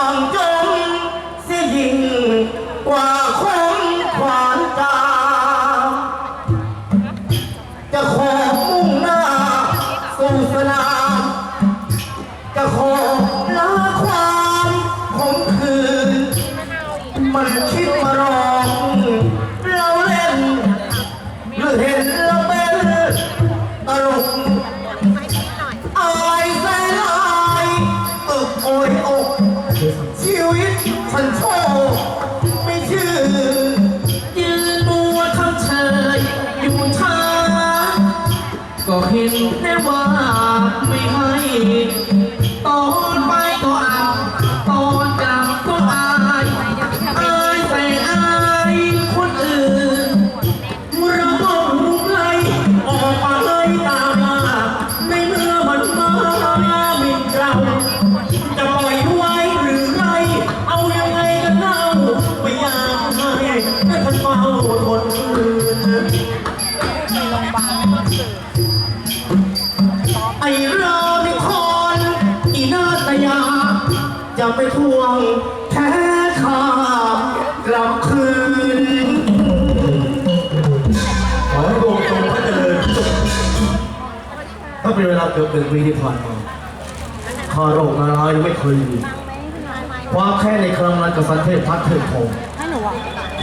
ความจนเสียิ่งกว่าคนขวานตา จะขอมุ่งหน้าสู่สนามจะขอลาความผมขื่นมันคิดมาหลองเราเล่นหรือเห็น แค่ว่าไม่ให้ ยาจะไปทวงแท้ข้ากลับคืน ขอให้ดวงตรงพระเจริญถ้าเป็นเวลาเกือบหนึ่งปีที่ผ่านมาข้าโรคนาร้ายไม่เคยมีความแค้นในครั้งนั้นกับสันเทพพัฒน์เทิดพงศ์ให้หนูอะ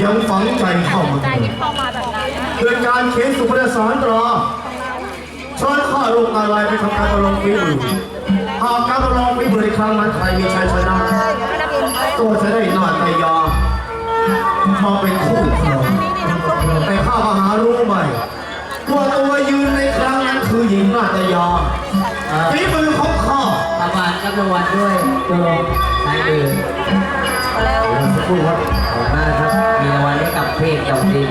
ยังฝังใจเข้ามาใจเกิที่ดพอมาแบบนั้นเกิดการเขียนสุพรรณสารตราชวนข้าโรคนาร้ายไปทำการประลองฝีมือ หากการประลองฝีมือในครั้งนั้นใครมีชัยชนะก็จะได้นาตยามาเป็นคู่ครองแต่ข้ามหารู้ไหมว่าตัวยืนในครั้งนั้นคือหญิงนาตยาฝีมือของข้าตาบานรับรางวัลด้วยตัวนายมือเดี๋ยวสักครู่ครับขอบคุณมากครับมีรางวัลให้กับเพจกับดิน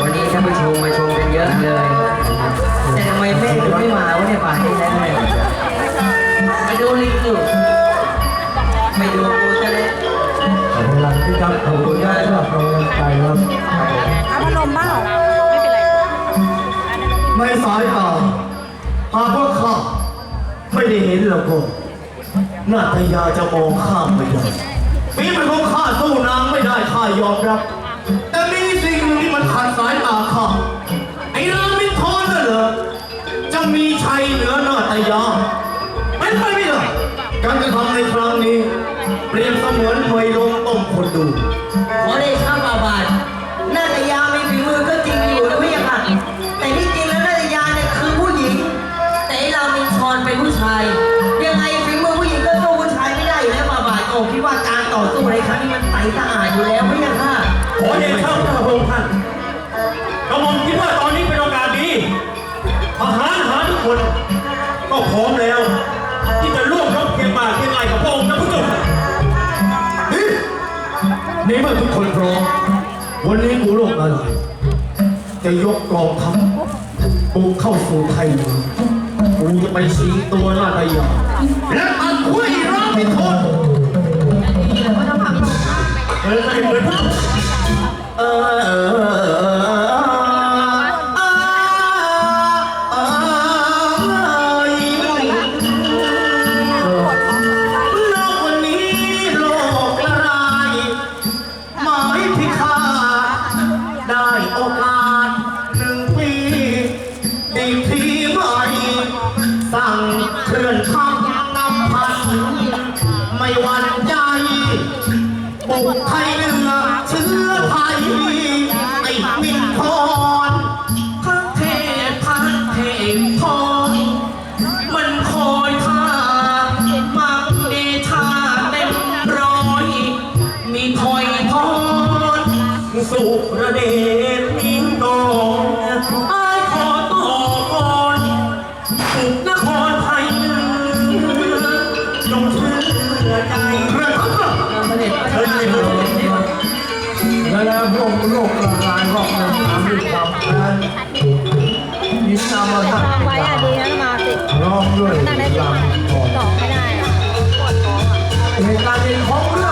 วันนี้ท่านผู้ชมมาชมกันเยอะเลย คุณครับสำหรับกำลังใจครับเอาพัดลมบ้างไม่เป็นไรในสายตาหากว่าข้าไม่ได้เห็นแล้วก็นาตยาจะมองข้ามไม่ได้ฝีมือของข้าสู้นางไม่ได้ข้ายอมรับ แต่มีสิ่งหนึ่งที่มันขัดสายตาข้าไอ้รามิทอนน่ะเหรอจะมีชัยเหนือหน้าตายาเป็นไปไม่ได้การกระทำในครั้ง เปรียบเสมือนมวยลงต้มคนดูขอได้ข้าบาบาทนาตยามีฝีมือก็จริงอยู่นะพี่ยังค่ะแต่ที่จริงแล้วนาตยาเนี่ยคือผู้หญิง แต่ไอ้เรามีชอนเป็นผู้ชาย ยังไงฝีมือผู้หญิงก็สู้ผู้ชายไม่ได้อยู่แล้วบาบาทโอ้คิดว่าการต่อสู้ในครั้งนี้มันใสสะอาดอยู่แล้วพี่ยังค่ะขอเดชะพระองค์ท่าน วันนี้กูโลกอะไรจะยกกองทัพบุกเข้าสู่ไทยเมืองกูจะไปสีตัวหน้าตายาและตัดหัวอีร้างไม่ทนเออให้เหมือนพระเออเออเออเอ บุกไทยเหนือเชื้อไทยไอ้มินพรทั้งเทพพันเทพทองมันคอยท่ามักเดชาเต็มร้อย มีถอยทอนสุรเดชมิงตอง กลายรอบองน้ำด้วยความแค้นยิ้นำมาตั้ไว้อะดีนะมาสิร้องด้วยลำก่อนเหตุการณ์ในของเรื่อง